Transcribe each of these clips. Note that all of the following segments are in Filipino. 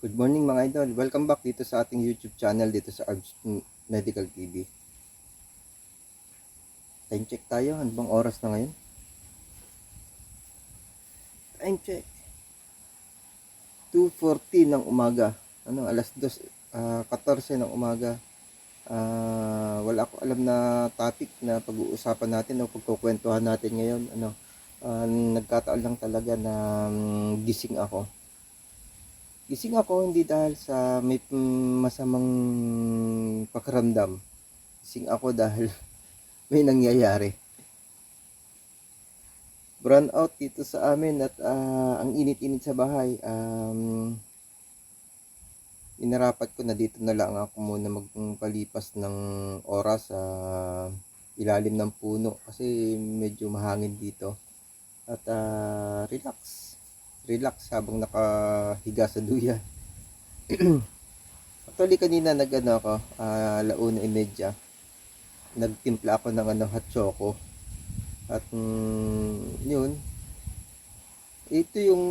Good morning mga idol. Welcome back dito sa ating YouTube channel dito sa Arbs Medical TV. Time check tayo. Ano bang oras na ngayon? Time check. 2.14 ng umaga. Ano, alas 2, ah, 14 ng umaga. Ah, wala ako alam na topic na pag-uusapan natin o pagkukwentuhan natin ngayon. Ano, ah, nagkataon lang talaga na mm, gising ako. Gising ako hindi dahil sa may masamang pakiramdam. Gising ako dahil may nangyayari. Brown out dito sa amin at ah, ang init-init sa bahay. Um, inarapat ko na dito na lang ako muna magpalipas ng oras sa ilalim ng puno kasi medyo mahangin dito. At ah, relax relax habang nakahiga sa duyan. Actually kanina nag ano ako, ah, launa imedya. Nagtimpla ako ng ano hot choco. At mm, yun. Ito yung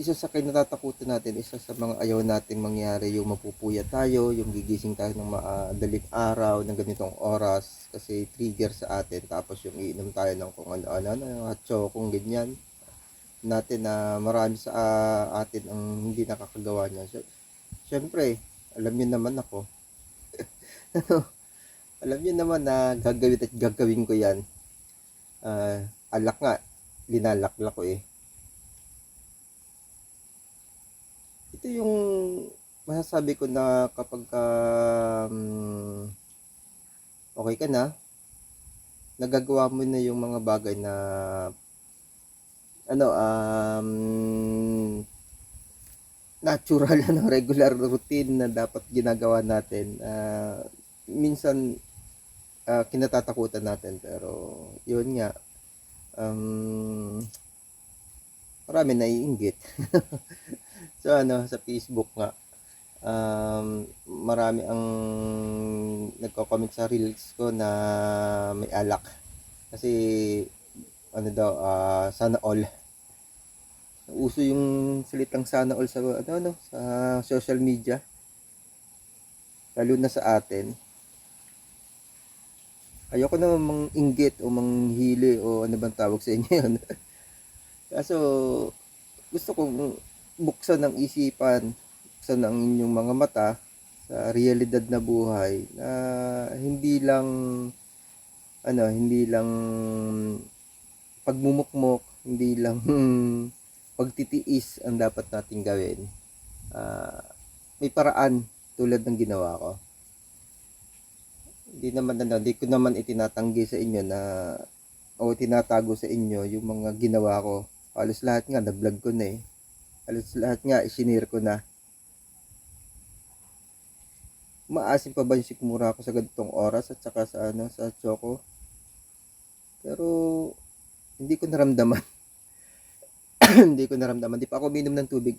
isa sa kinatatakutan natin, isa sa mga ayaw nating mangyari yung mapupuya tayo, yung gigising tayo ng madaling araw ng ganitong oras kasi trigger sa atin tapos yung iinom tayo ng kung ano-ano, ano, hot choco, ganyan natin na marami sa ah, atin ang hindi nakakagawa niya. So, Siyempre, alam niyo naman ako. Alam niyo naman na gagawin at gagawin ko yan. Ah, alak nga, linalaklak ko eh. Ito yung masasabi ko na kapag um, okay ka na, nagagawa mo na yung mga bagay na ano, um, natural na regular routine na dapat ginagawa natin. Ah, minsan, ah, kinatatakutan natin. Pero, yun nga, um, marami naiinggit. so, ano, sa Facebook nga, um, marami ang nagko-comment sa reels ko na may alak. Kasi, ano daw, ah, sana all uso yung salitang sana all sa ano ano sa social media. Lalo na sa atin. Ayoko na manginggit o manghili o ano bang tawag sa inyo yun. Kaso gusto kong buksan ng isipan buksan ng inyong mga mata sa realidad na buhay na hindi lang ano hindi lang pagmumukmok hindi lang pagtitiis ang dapat nating gawin. Ah, may paraan tulad ng ginawa ko. Hindi naman ano, hindi ko naman itinatanggi sa inyo na o tinatago sa inyo yung mga ginawa ko. Halos lahat nga na-vlog ko na eh. Halos lahat nga isinir ko na. Maasim pa ba yung sikmura ko sa ganitong oras at saka sa ano sa choco? Pero hindi ko naramdaman. hindi ko naramdaman. Di pa ako minom ng tubig.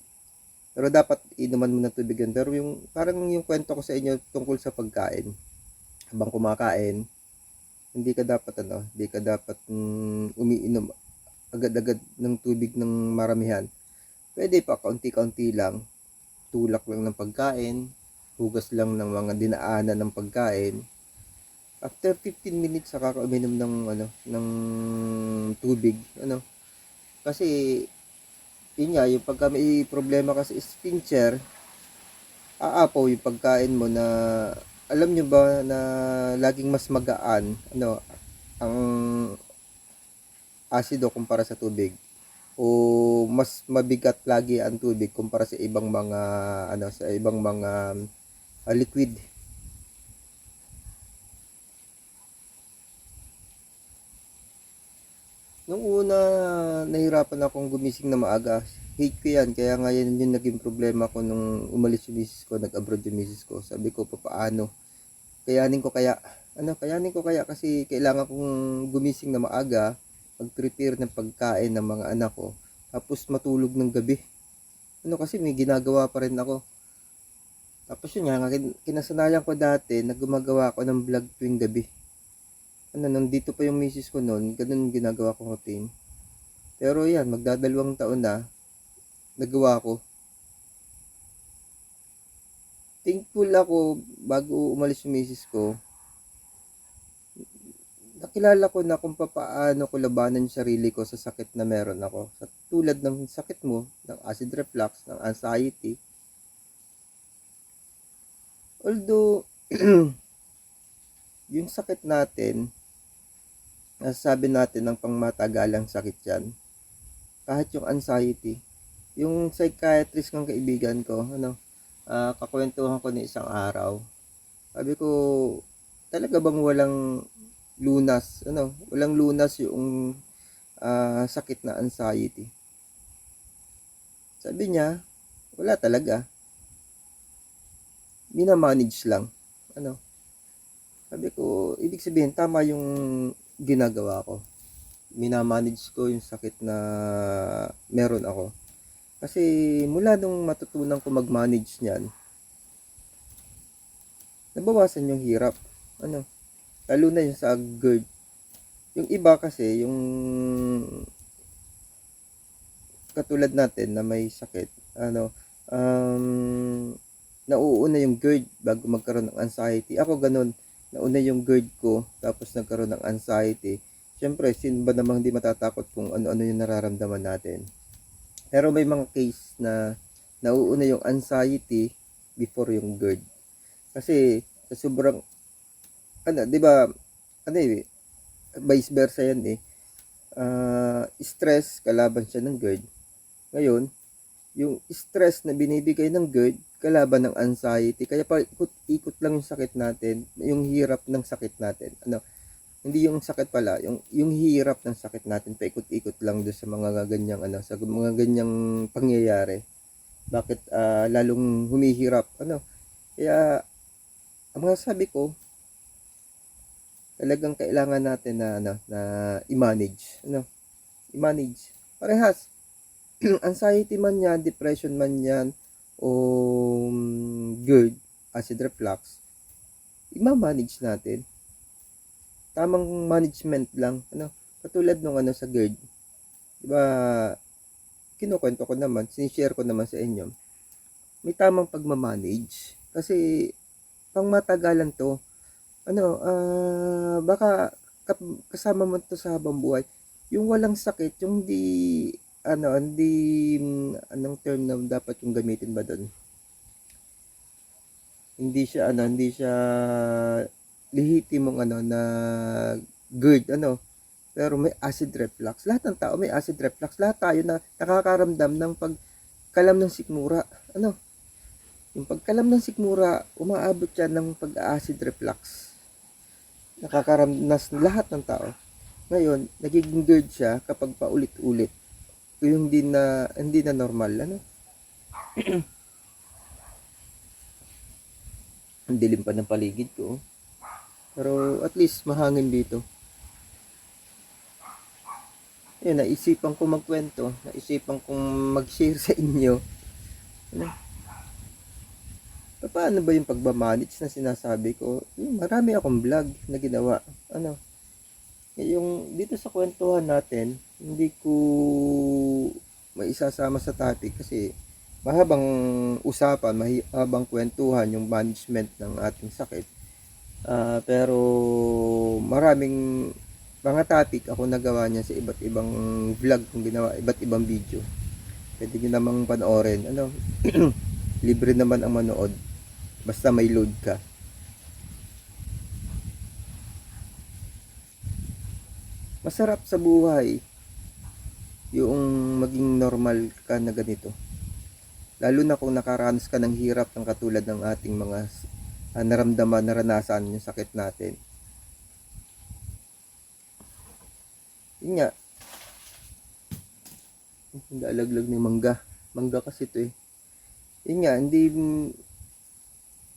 Pero dapat inuman mo ng tubig yun. Pero yung, parang yung kwento ko sa inyo tungkol sa pagkain. Habang kumakain, hindi ka dapat ano, hindi ka dapat mm, umiinom agad-agad ng tubig ng maramihan. Pwede pa kaunti-kaunti lang. Tulak lang ng pagkain, hugas lang ng mga dinaanan ng pagkain. After 15 minutes saka ka uminom ng ano, ng tubig, ano. Kasi yun nga, yung pagka may problema ka sa sphincter, aapaw yung pagkain mo na alam nyo ba na laging mas magaan ano ang asido kumpara sa tubig? O mas mabigat lagi ang tubig kumpara sa ibang mga ano sa ibang mga ah, liquid Nung una, nahirapan akong gumising na maaga. Hate ko yan. Kaya nga yan yung naging problema ko nung umalis yung misis ko, nag-abroad yung misis ko. Sabi ko, papaano? Kayanin ko kaya, ano, kayanin ko kaya kasi kailangan kong gumising na maaga, mag-prepare ng pagkain ng mga anak ko, tapos matulog ng gabi. Ano kasi may ginagawa pa rin ako. Tapos yun nga, kin- kinasanayan ko dati na gumagawa ako ng vlog tuwing gabi ano, nandito pa yung misis ko noon, ganun ginagawa kong routine. Pero yan, magdadalawang taon na, nagawa ko. thankful ako bago umalis yung misis ko. Nakilala ko na kung paano ko labanan yung sarili ko sa sakit na meron ako. Sa tulad ng sakit mo, ng acid reflux, ng anxiety. Although, yung sakit natin, nasasabi natin ng pangmatagalang sakit yan. Kahit yung anxiety. Yung psychiatrist ng kaibigan ko, ano, ah kakwentuhan ko ni isang araw. Sabi ko, talaga bang walang lunas, ano, walang lunas yung ah, sakit na anxiety. Sabi niya, wala talaga. Minamanage lang. Ano? Sabi ko, ibig sabihin, tama yung ginagawa ko. Minamanage ko yung sakit na meron ako. Kasi mula nung matutunan ko mag-manage niyan, nabawasan yung hirap. Ano? Lalo na yung sa GERD. Yung iba kasi, yung katulad natin na may sakit, ano, um, nauuna yung GERD bago magkaroon ng anxiety. Ako ganun, nauna yung GERD ko, tapos nagkaroon ng anxiety. Siyempre, sino ba namang hindi matatakot kung ano-ano yung nararamdaman natin. Pero may mga case na nauuna yung anxiety before yung GERD. Kasi sa sobrang ano, 'di ba? Ano eh, vice versa yan eh. Ah, stress kalaban siya ng GERD. Ngayon, yung stress na binibigay ng GERD kalaban ng anxiety. Kaya pa ikot-ikot lang yung sakit natin, yung hirap ng sakit natin. Ano, hindi yung sakit pala, yung yung hirap ng sakit natin paikot-ikot lang doon sa mga ganyang ano, sa mga ganyang pangyayari. Bakit ah, lalong humihirap ano? Kaya ang mga sabi ko talagang kailangan natin na ano, na i-manage, ano? I-manage. Parehas. Anxiety man yan, depression man yan, o mm, GERD, acid reflux, i-manage natin. Tamang management lang ano? Katulad nung ano sa GERD. Di ba kinukwento ko naman sinishare ko naman sa inyo may tamang pagmamanage. Kasi pang matagalan to ano ah baka kasama mo to sa habang buhay. Yung walang sakit yung di ano hindi anong term na dapat yung gamitin ba doon hindi siya ano hindi siya lehitimong ano na GERD ano. Pero may acid reflux. Lahat ng tao may acid reflux. Lahat tayo na nakakaramdam ng pagkalam ng sikmura ano. Yung pagkalam ng sikmura umaabot yan ng pag-acid reflux. Nakakaramdas lahat ng tao. Ngayon nagiging GERD siya kapag paulit-ulit yung hindi na hindi na normal ano ang dilim pa ng paligid ko oh. Pero at least mahangin dito. Ayun, naisipan ko magkwento. Naisipan kong mag-share sa inyo. Ano? Paano ba yung pagmamanage na sinasabi ko? Yung marami akong vlog na ginawa. Ano? Yung dito sa kwentuhan natin, hindi ko maisasama sa topic kasi mahabang usapan, mahabang kwentuhan yung management ng ating sakit. Ah, pero maraming mga topic ako nagawa niya sa iba't ibang vlog kong ginawa, iba't ibang video. Pwede nyo namang panoorin. Ano? Libre naman ang manood. Basta may load ka. Masarap sa buhay yung maging normal ka na ganito. Lalo na kung nakaranas ka ng hirap ng katulad ng ating mga uh, naramdaman, naranasan yung sakit natin. Yun nga. Hindi ni mangga. Mangga kasi ito eh. Yun nga, hindi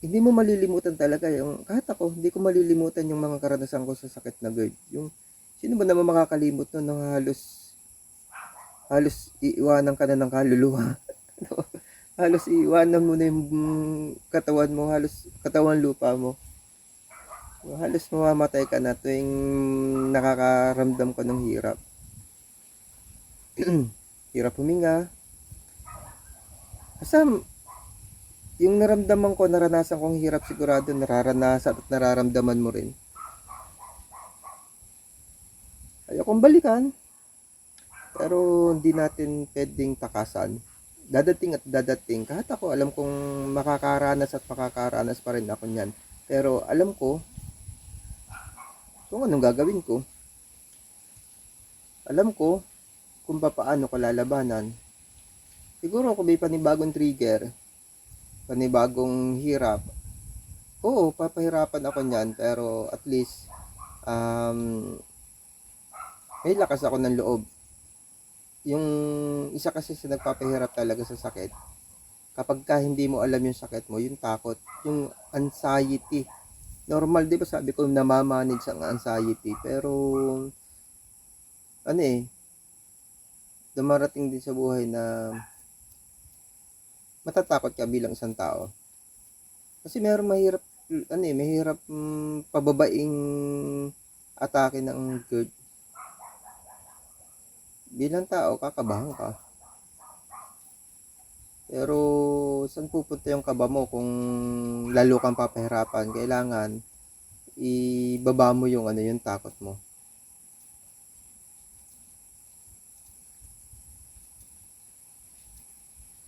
hindi mo malilimutan talaga yung kahit ako, hindi ko malilimutan yung mga karanasan ko sa sakit na GERD. Yung sino ba naman makakalimot no ng halos halos iiwanan ka na ng kaluluwa. halos iwanan mo na yung katawan mo, halos katawan lupa mo. Halos mamamatay ka na tuwing nakakaramdam ko ng hirap. hirap huminga. Basta yung naramdaman ko, naranasan kong hirap sigurado, nararanasan at nararamdaman mo rin. Ayokong balikan. Pero hindi natin pwedeng takasan. Dadating at dadating. Kahit ako, alam kong makakaranas at makakaranas pa rin ako niyan. Pero alam ko kung anong gagawin ko. Alam ko kung paano ko lalabanan. Siguro kung may panibagong trigger, panibagong hirap, oo, papahirapan ako niyan. Pero at least, um, may lakas ako ng loob yung isa kasi sa nagpapahirap talaga sa sakit, kapag ka hindi mo alam yung sakit mo, yung takot, yung anxiety. Normal, di ba sabi ko, namamanage ang anxiety. Pero, ano eh, dumarating din sa buhay na matatakot ka bilang isang tao. Kasi meron mahirap, ano eh, mahirap mm, pababaing atake ng GERD bilang tao, kakabahan ka. Pero, saan pupunta yung kaba mo kung lalo kang papahirapan? Kailangan, ibaba mo yung ano yung takot mo.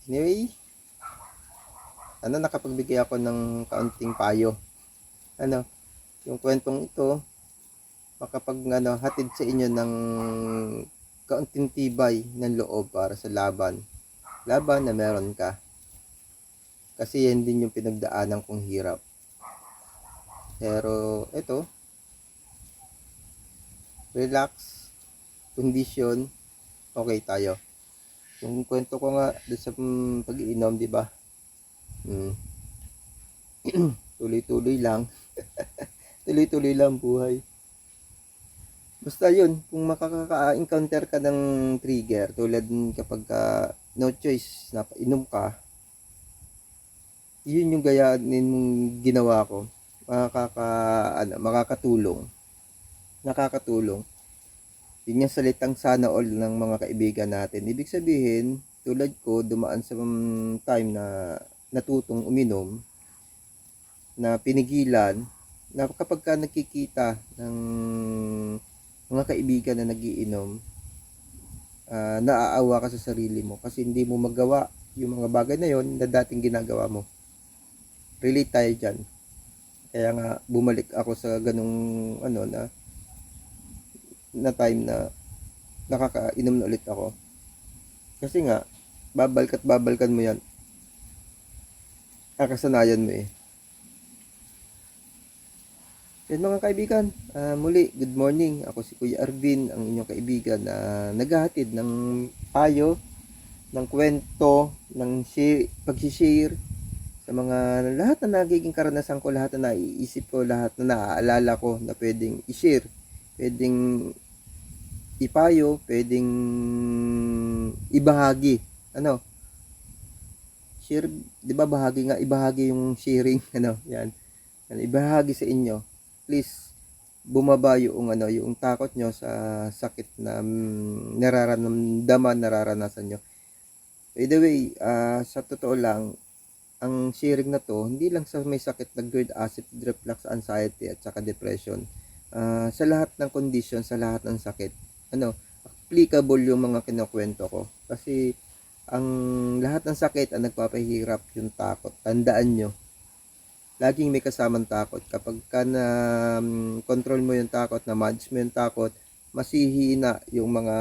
Anyway, ano nakapagbigay ako ng kaunting payo. Ano, yung kwentong ito, makapag ano, hatid sa inyo ng kaunting tibay ng loob para sa laban. Laban na meron ka. Kasi yan din yung pinagdaanan kong hirap. Pero ito, relax, condition, okay tayo. Yung kwento ko nga doon sa mm, pag-iinom, di ba? Mm. Tuloy-tuloy lang. Tuloy-tuloy lang buhay. Basta yun, kung makaka-encounter ka ng trigger, tulad kapag ka no choice, napainom ka, yun yung gayanin mong ginawa ko. Makaka, ano, makakatulong. Nakakatulong. Yun yung salitang sana all ng mga kaibigan natin. Ibig sabihin, tulad ko, dumaan sa time na natutong uminom, na pinigilan, na kapag ka nakikita ng mga kaibigan na nagiinom, ah, naaawa ka sa sarili mo kasi hindi mo magawa yung mga bagay na yon na dating ginagawa mo. Relate tayo dyan. Kaya nga bumalik ako sa ganung ano na na time na nakakainom na ulit ako. Kasi nga, babalik at babalkan mo yan. Kakasanayan mo eh. Yan mga kaibigan, ah, muli, good morning. Ako si Kuya Arvin, ang inyong kaibigan na naghahatid ng payo, ng kwento, ng shi- pag-share sa mga lahat na nagiging karanasan ko, lahat na naiisip ko, lahat na naaalala ko na pwedeng i-share, pwedeng ipayo, pwedeng ibahagi. Ano? Share, 'di ba bahagi nga ibahagi yung sharing, ano? Yan, ibahagi sa inyo please bumaba yung ano yung takot nyo sa sakit na mm, nararamdaman nararanasan nyo. By the way ah, sa totoo lang ang sharing na to hindi lang sa may sakit na GERD acid reflux anxiety at saka depression Ah, sa lahat ng condition sa lahat ng sakit ano applicable yung mga kinukwento ko. Kasi ang lahat ng sakit ang nagpapahirap yung takot. Tandaan nyo laging may kasamang takot. Kapag ka na um, control mo yung takot, na manage mo yung takot, masihina yung mga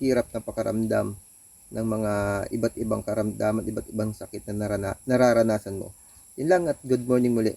hirap na pakaramdam ng mga iba't ibang karamdaman, iba't ibang sakit na narana, nararanasan mo. Yun lang at good morning muli.